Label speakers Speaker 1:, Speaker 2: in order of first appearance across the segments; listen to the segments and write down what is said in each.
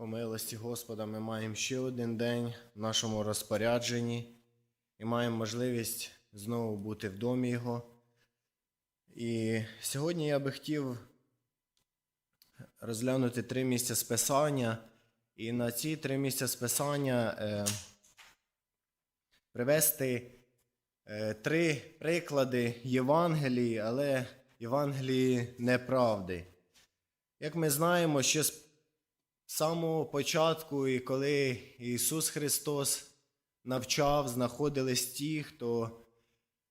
Speaker 1: По милості Господа ми маємо ще один день в нашому розпорядженні і маємо можливість знову бути в домі Його. І сьогодні я би хотів розглянути три місця списання, і на ці три місця списання е, привести е, три приклади Євангелії, але Євангелії неправди. Як ми знаємо, з самого початку, і коли Ісус Христос навчав, знаходились ті, хто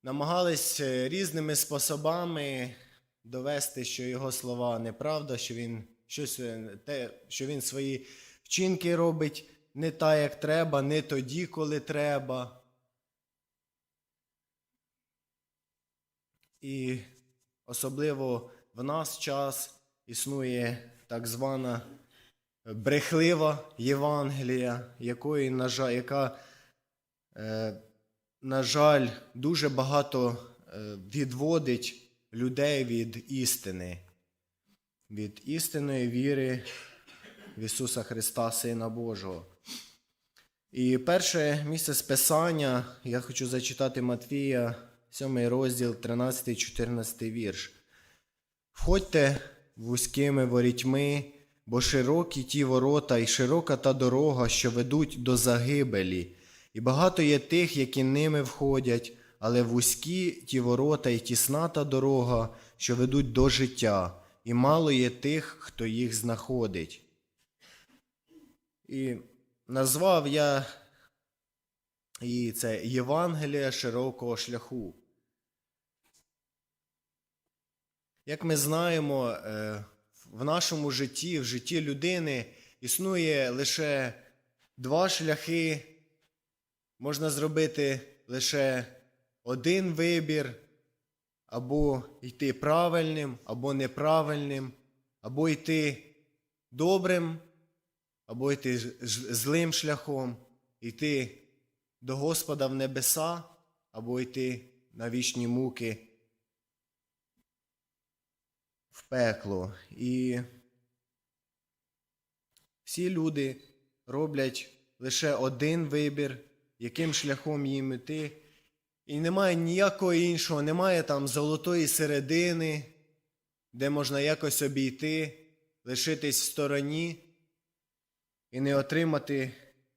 Speaker 1: намагались е, різними способами довести, що Його слова неправда, що Він щось е, те, що Він свої вчинки робить не так, як треба, не тоді, коли треба. І особливо в нас час існує так звана брехлива Євангелія, якої, на жаль, яка, е, на жаль, дуже багато е, відводить людей від істини, від істинної віри в Ісуса Христа, Сина Божого. І перше місце списання я хочу зачитати Матвія, 7 розділ, 13-14 вірш. Входьте вузькими ворітьми, бо широкі ті ворота і широка та дорога, що ведуть до загибелі, і багато є тих, які ними входять, але вузькі ті ворота і тісна та дорога, що ведуть до життя, і мало є тих, хто їх знаходить. І назвав я і це Євангелія широкого шляху. Як ми знаємо, е, в нашому житті, в житті людини існує лише два шляхи. Можна зробити лише один вибір, або йти правильним, або неправильним, або йти добрим, або йти злим шляхом, йти до Господа в небеса, або йти на вічні муки в пекло. І всі люди роблять лише один вибір, яким шляхом їм іти. І немає ніякого іншого, немає там золотої середини, де можна якось обійти, лишитись в стороні і не отримати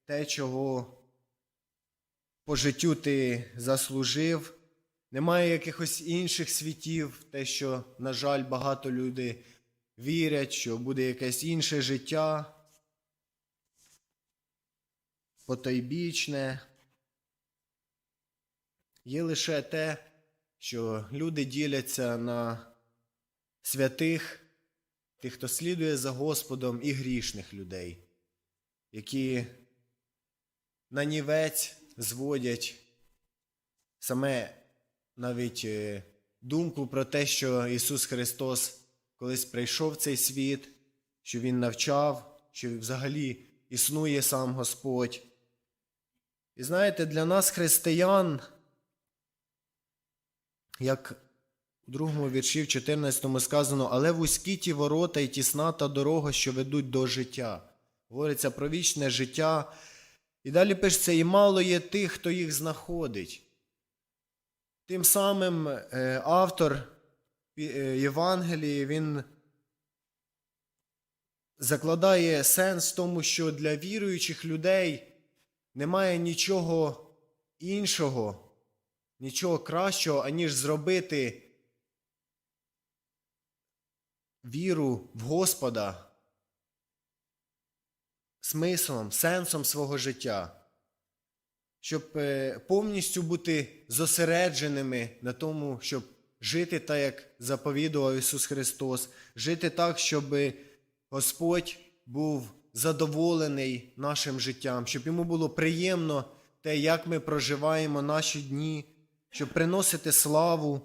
Speaker 1: те, чого по життю ти заслужив. Немає якихось інших світів, те, що, на жаль, багато людей вірять, що буде якесь інше життя, потойбічне. Є лише те, що люди діляться на святих, тих, хто слідує за Господом, і грішних людей, які на нівець зводять саме навіть е, думку про те, що Ісус Христос колись прийшов в цей світ, що Він навчав, що взагалі існує сам Господь. І знаєте, для нас, християн, як у другому вірші, в 14 сказано, але вузькі ті ворота і тісна та дорога, що ведуть до життя. Говориться про вічне життя. І далі пишеться, і мало є тих, хто їх знаходить. Тим самим е, автор е, Євангелії, він закладає сенс в тому, що для віруючих людей немає нічого іншого, нічого кращого, аніж зробити віру в Господа смислом, сенсом свого життя щоб е, повністю бути зосередженими на тому, щоб жити так, як заповідував Ісус Христос, жити так, щоб Господь був задоволений нашим життям, щоб йому було приємно те, як ми проживаємо наші дні, щоб приносити славу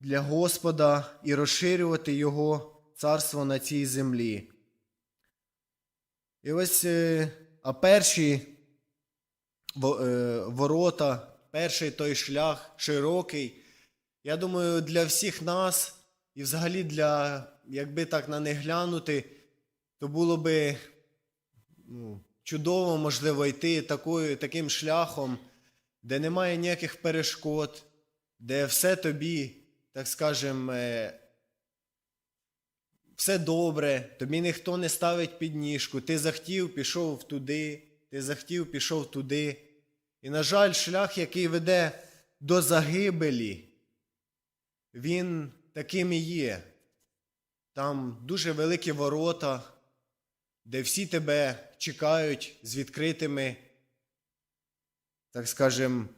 Speaker 1: для Господа і розширювати Його царство на цій землі. І ось, е, а перші ворота, перший той шлях широкий. Я думаю, для всіх нас і взагалі для, якби так на них глянути, то було би ну, чудово, можливо, йти такою, таким шляхом, де немає ніяких перешкод, де все тобі, так скажем, е, все добре, тобі ніхто не ставить підніжку, ти захотів, пішов туди, ти захотів, пішов туди. І, на жаль, шлях, який веде до загибелі, він таким і є. Там дуже великі ворота, де всі тебе чекають з відкритими, так скажем,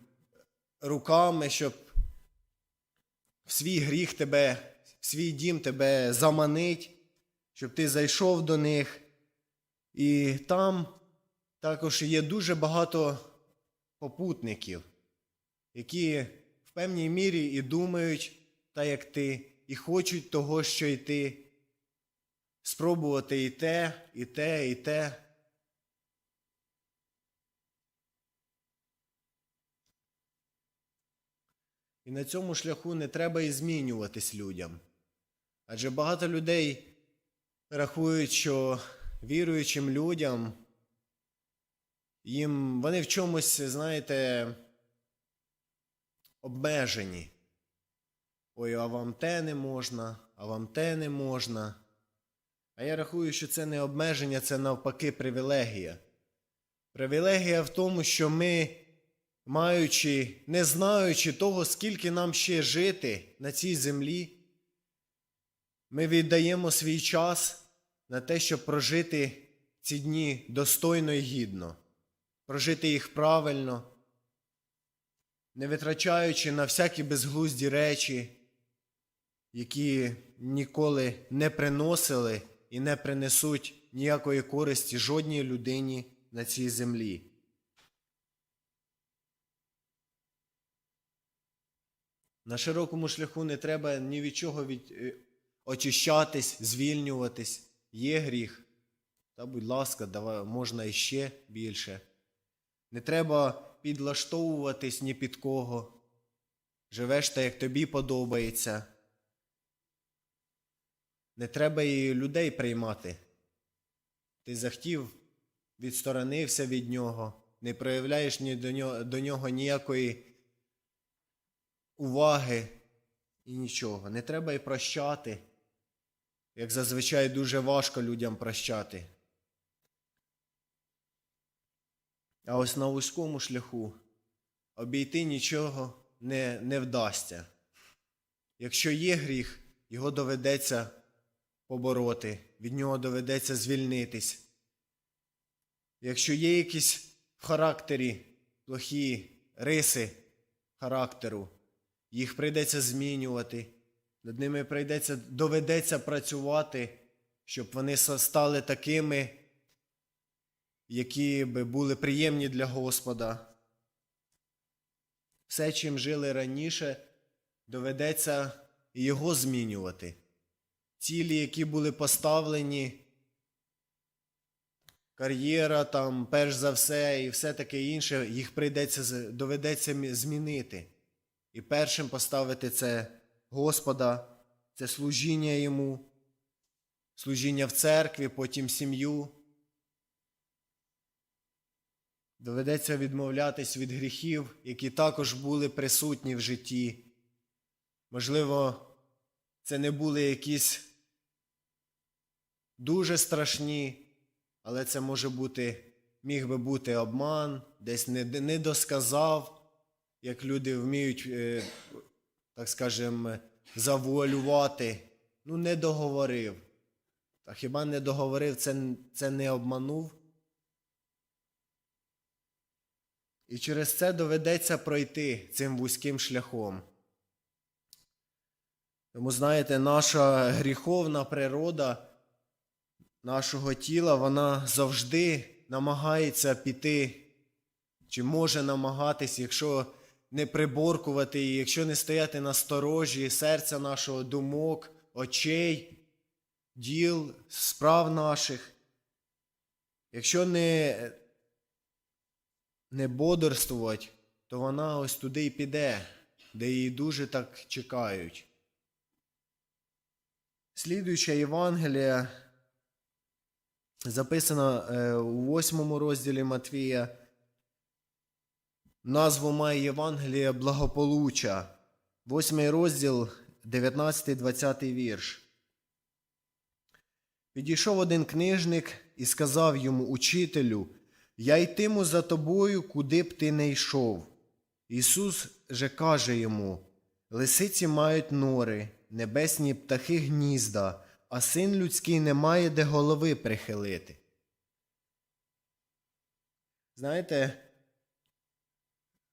Speaker 1: руками, щоб в свій гріх тебе, в свій дім тебе заманить, щоб ти зайшов до них. І там також є дуже багато попутників, які в певній мірі і думають, так як ти, і хочуть того, що й ти, спробувати і те, і те, і те. І на цьому шляху не треба і змінюватись людям. Адже багато людей рахують, що віруючим людям їм вони в чомусь, знаєте, обмежені. Ой, а вам те не можна, а вам те не можна. А я рахую, що це не обмеження, це навпаки привілегія. Привілегія в тому, що ми, маючи, не знаючи того, скільки нам ще жити на цій землі, ми віддаємо свій час на те, щоб прожити ці дні достойно і гідно, прожити їх правильно, не витрачаючи на всякі безглузді речі, які ніколи не приносили і не принесуть ніякої користі жодній людині на цій землі. На широкому шляху не треба ні від чого від... е, очищатись, звільнюватись. Є гріх. Та, будь ласка, давай, можна іще більше. Не треба підлаштовуватись ні під кого. Живеш так, як тобі подобається. Не треба і людей приймати. Ти захотів, відсторонився від нього, не проявляєш ні до нього, до нього ніякої уваги і нічого. Не треба і прощати, як зазвичай дуже важко людям прощати. А ось на вузькому шляху обійти нічого не, не вдасться. Якщо є гріх, його доведеться побороти, від нього доведеться звільнитись. Якщо є якісь в характері плохі риси характеру, їх прийдеться змінювати, над ними прийдеться, доведеться працювати, щоб вони стали такими, які би були приємні для Господа. Все, чим жили раніше, доведеться його змінювати. Цілі, які були поставлені, кар'єра, там, перш за все, і все таке інше, їх прийдеться, доведеться змінити. І першим поставити це Господа, це служіння йому, служіння в церкві, потім сім'ю. Доведеться відмовлятись від гріхів, які також були присутні в житті. Можливо, це не були якісь дуже страшні, але це може бути, міг би бути обман, десь не, досказав, як люди вміють, е, так скажем, завуалювати. Ну, не договорив. Та хіба не договорив, це, це не обманув? І через це доведеться пройти цим вузьким шляхом. Тому, знаєте, наша гріховна природа нашого тіла, вона завжди намагається піти, чи може намагатись, якщо не приборкувати її, якщо не стояти на сторожі серця нашого, думок, очей, діл, справ наших. Якщо не, не бодрствувати, то вона ось туди й піде, де її дуже так чекають. Слідуюча Євангелія записано е, у восьмому розділі Матвія. Назву має Євангелія благополуччя. Восьмий розділ, 19-20 вірш. Підійшов один книжник і сказав йому, учителю, я йтиму за тобою, куди б ти не йшов. Ісус же каже йому: Лисиці мають нори, небесні птахи гнізда, а син людський не має де голови прихилити. Знаєте,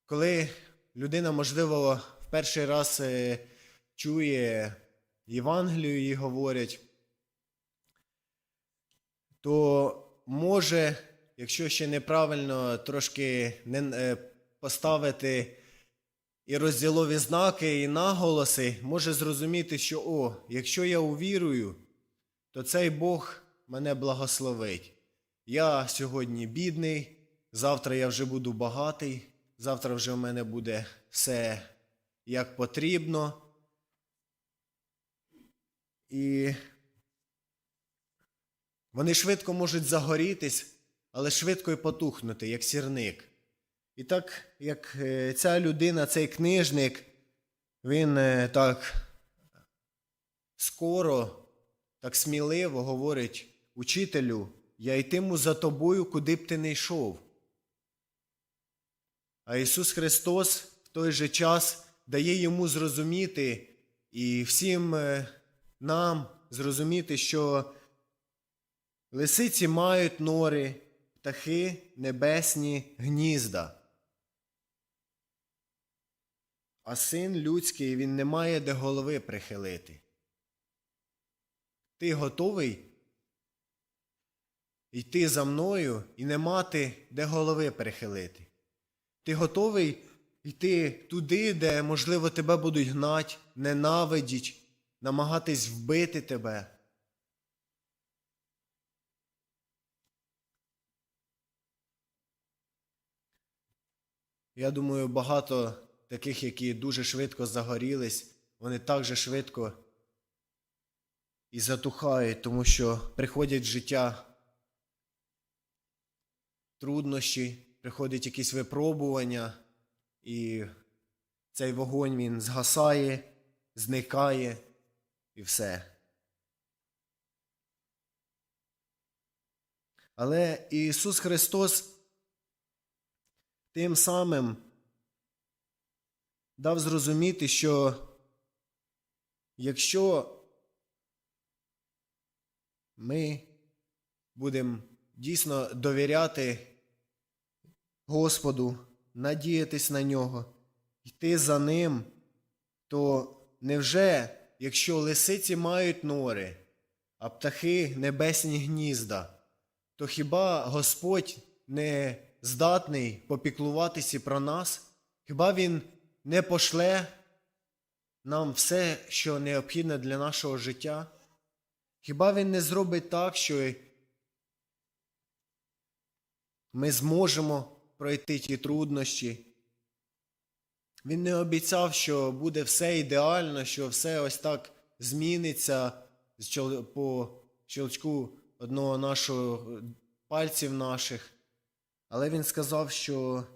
Speaker 1: коли людина, можливо, в перший раз е, чує Євангелію і говорять, то може, якщо ще неправильно трошки не, е, поставити і розділові знаки, і наголоси, може зрозуміти, що о, якщо я увірую, то цей Бог мене благословить. Я сьогодні бідний, завтра я вже буду багатий, завтра вже в мене буде все як потрібно. І вони швидко можуть загорітись, але швидко і потухнути, як сірник. І так, як е, ця людина, цей книжник, він е, так скоро, так сміливо говорить учителю, я йтиму за тобою, куди б ти не йшов. А Ісус Христос в той же час дає йому зрозуміти і всім е, нам зрозуміти, що лисиці мають нори, птахи небесні гнізда. А син людський він не має де голови прихилити. Ти готовий йти за мною і не мати де голови прихилити? Ти готовий йти туди, де, можливо, тебе будуть гнать, ненавидіть, намагатись вбити тебе? Я думаю, багато таких, які дуже швидко загорілись, вони так же швидко і затухають, тому що приходять в життя труднощі, приходять якісь випробування, і цей вогонь він згасає, зникає і все. Але Ісус Христос тим самим дав зрозуміти, що якщо ми будемо дійсно довіряти Господу, надіятись на нього, йти за ним, то невже, якщо лисиці мають нори, а птахи небесні гнізда, то хіба Господь не здатний попіклуватися про нас? Хіба Він не пошле нам все, що необхідне для нашого життя? Хіба Він не зробить так, що ми зможемо пройти ті труднощі? Він не обіцяв, що буде все ідеально, що все ось так зміниться по щелчку одного нашого пальців наших. Але він сказав, що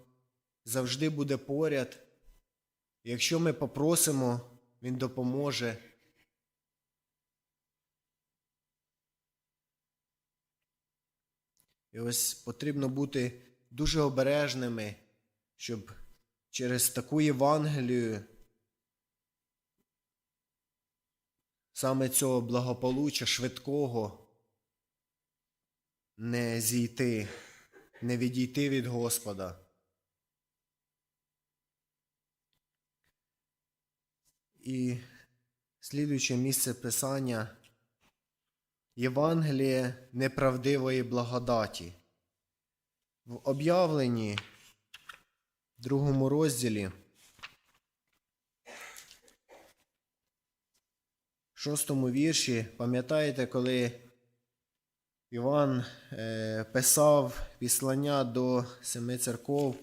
Speaker 1: завжди буде поряд. Якщо ми попросимо, Він допоможе. І ось потрібно бути дуже обережними, щоб через таку Євангелію саме цього благополуччя швидкого не зійти, не відійти від Господа. І слідуюче місце Писання Євангеліє неправдивої благодаті. В об'явленні другому розділі, шостому вірші, пам'ятаєте, коли Іван е, писав післання до семи церков,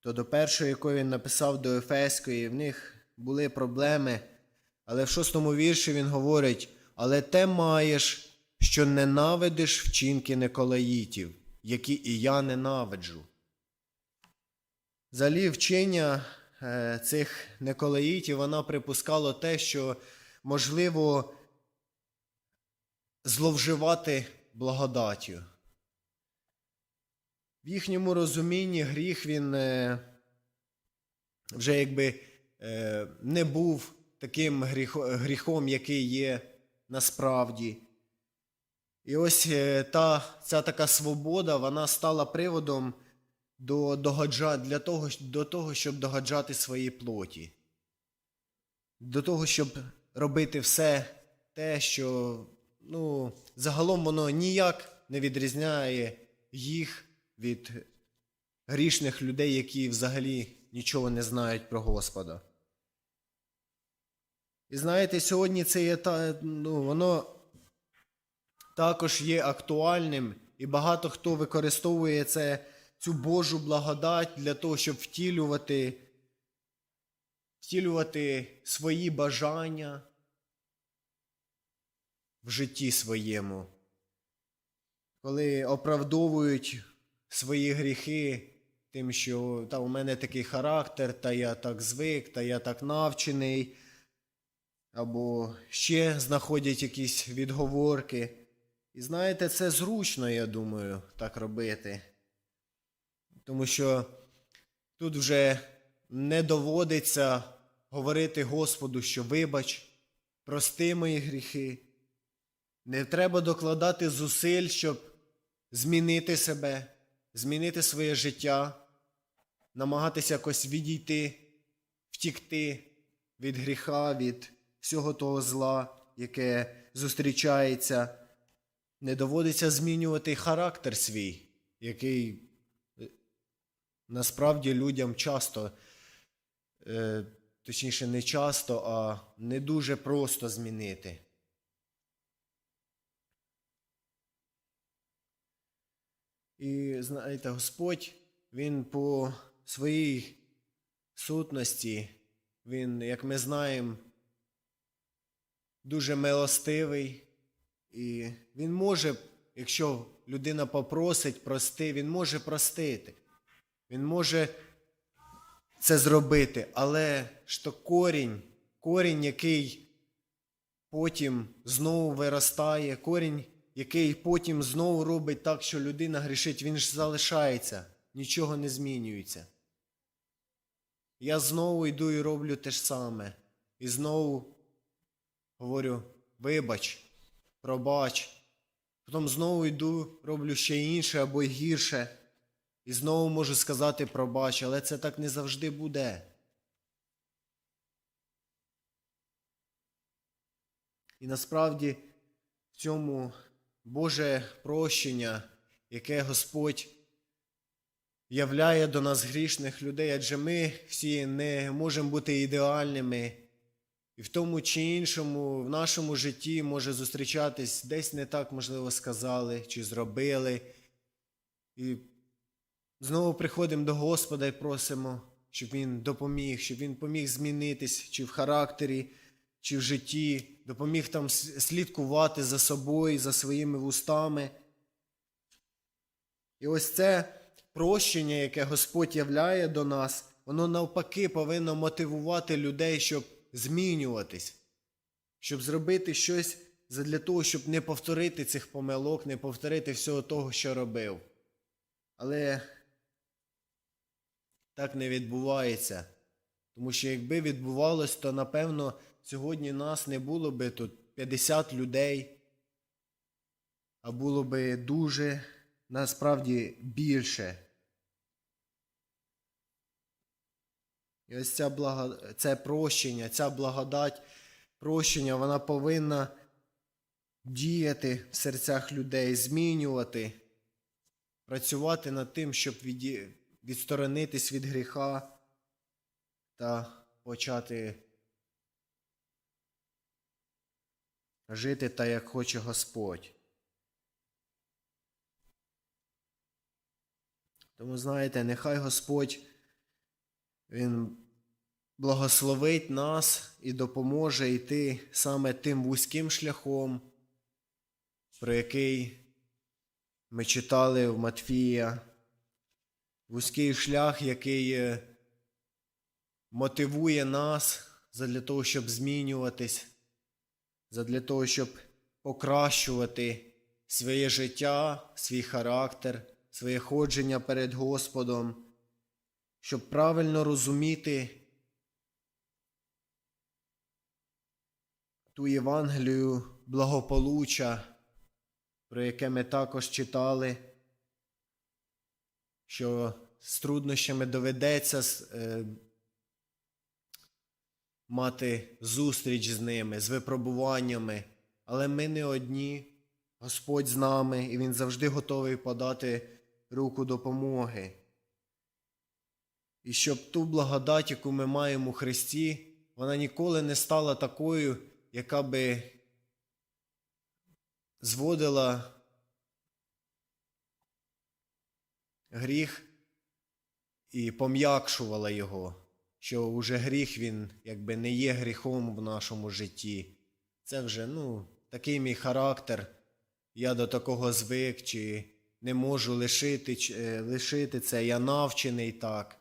Speaker 1: то до першої, якої він написав до Ефеської, в них були проблеми. Але в шостому вірші він говорить: але те маєш, що ненавидиш вчинки Николаїтів, які і я ненавиджу. Взагалі вчення е, цих Николаїтів вона припускала те, що можливо зловживати благодаттю. В їхньому розумінні гріх він е, вже якби е, не був таким гріхом, який є насправді. І ось е, та, ця така свобода, вона стала приводом до, для того, до того, щоб догаджати своїй плоті. До того, щоб робити все те, що ну, загалом воно ніяк не відрізняє їх від грішних людей, які взагалі нічого не знають про Господа. І знаєте, сьогодні це є та, ну, воно також є актуальним, і багато хто використовує це, цю Божу благодать для того, щоб втілювати, втілювати свої бажання в житті своєму, коли оправдовують свої гріхи тим, що та, у мене такий характер, та я так звик, та я так навчений, або ще знаходять якісь відговорки. І знаєте, це зручно, я думаю, так робити. Тому що тут вже не доводиться говорити Господу, що вибач, прости мої гріхи. Не треба докладати зусиль, щоб змінити себе, змінити своє життя, намагатися якось відійти, втікти від гріха, від всього того зла, яке зустрічається. Не доводиться змінювати характер свій, який е, насправді людям часто, е, точніше, не часто, а не дуже просто змінити. І знаєте, Господь, Він по своїй сутності, Він, як ми знаємо, дуже милостивий. І Він може, якщо людина попросить прости, Він може простити. Він може це зробити, але то корінь, корінь, який потім знову виростає, корінь, який потім знову робить так, що людина грішить, він ж залишається, нічого не змінюється. Я знову йду і роблю те ж саме. І знову говорю: вибач, пробач. Потім знову йду, роблю ще інше або гірше. І знову можу сказати пробач, але це так не завжди буде. І насправді в цьому Боже прощення, яке Господь являє до нас грішних людей, адже ми всі не можемо бути ідеальними. І в тому чи іншому в нашому житті може зустрічатись десь не так, можливо, сказали чи зробили. І знову приходимо до Господа і просимо, щоб Він допоміг, щоб Він поміг змінитись чи в характері, чи в житті, допоміг там слідкувати за собою, за своїми вустами. І ось це прощення, яке Господь являє до нас, воно навпаки повинно мотивувати людей, щоб змінюватись, щоб зробити щось для того, щоб не повторити цих помилок, не повторити всього того, що робив. Але так не відбувається. Тому що якби відбувалось, то напевно сьогодні нас не було би тут 50 людей, а було би дуже насправді більше. І ось ця благо... це прощення, ця благодать, прощення, вона повинна діяти в серцях людей, змінювати, працювати над тим, щоб віді... відсторонитись від гріха та почати жити так, як хоче Господь. Тому знаєте, нехай Господь Він благословить нас і допоможе йти саме тим вузьким шляхом, про який ми читали в Матфія. Вузький шлях, який е, мотивує нас задля того, щоб змінюватись, задля того, щоб покращувати своє життя, свій характер, своє ходження перед Господом, щоб правильно розуміти ту Євангелію благополуччя, про яке ми також читали, що з труднощами доведеться е, мати зустріч з ними, з випробуваннями, але ми не одні. Господь з нами, і Він завжди готовий подати руку допомоги. І щоб ту благодать, яку ми маємо у Христі, вона ніколи не стала такою, яка би зводила гріх і пом'якшувала його, що уже гріх він якби не є гріхом в нашому житті. Це вже ну, такий мій характер. Я до такого звик, чи не можу лишити, чи- е, лишити це, я навчений так,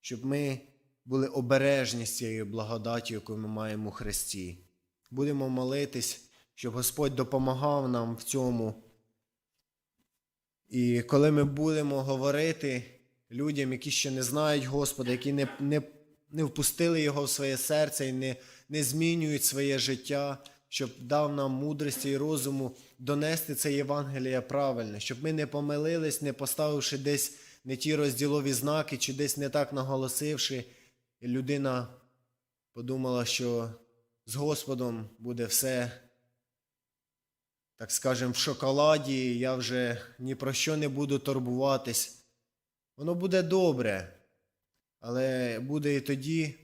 Speaker 1: щоб ми були обережні з цією благодаттю, яку ми маємо у Христі. Будемо молитись, щоб Господь допомагав нам в цьому. І коли ми будемо говорити людям, які ще не знають Господа, які не, не, не впустили Його в своє серце і не, не змінюють своє життя, щоб дав нам мудрості і розуму донести це Євангеліє правильно, щоб ми не помилились, не поставивши десь не ті розділові знаки, чи десь не так наголосивши, і людина подумала, що з Господом буде все так скажем, в шоколаді, я вже ні про що не буду турбуватись. Воно буде добре, але буде і тоді,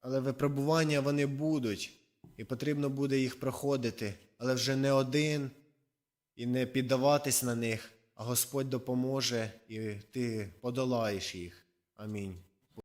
Speaker 1: але випробування вони будуть, і потрібно буде їх проходити, але вже не один і не піддаватись на них, а Господь допоможе, і ти подолаєш їх. Амінь.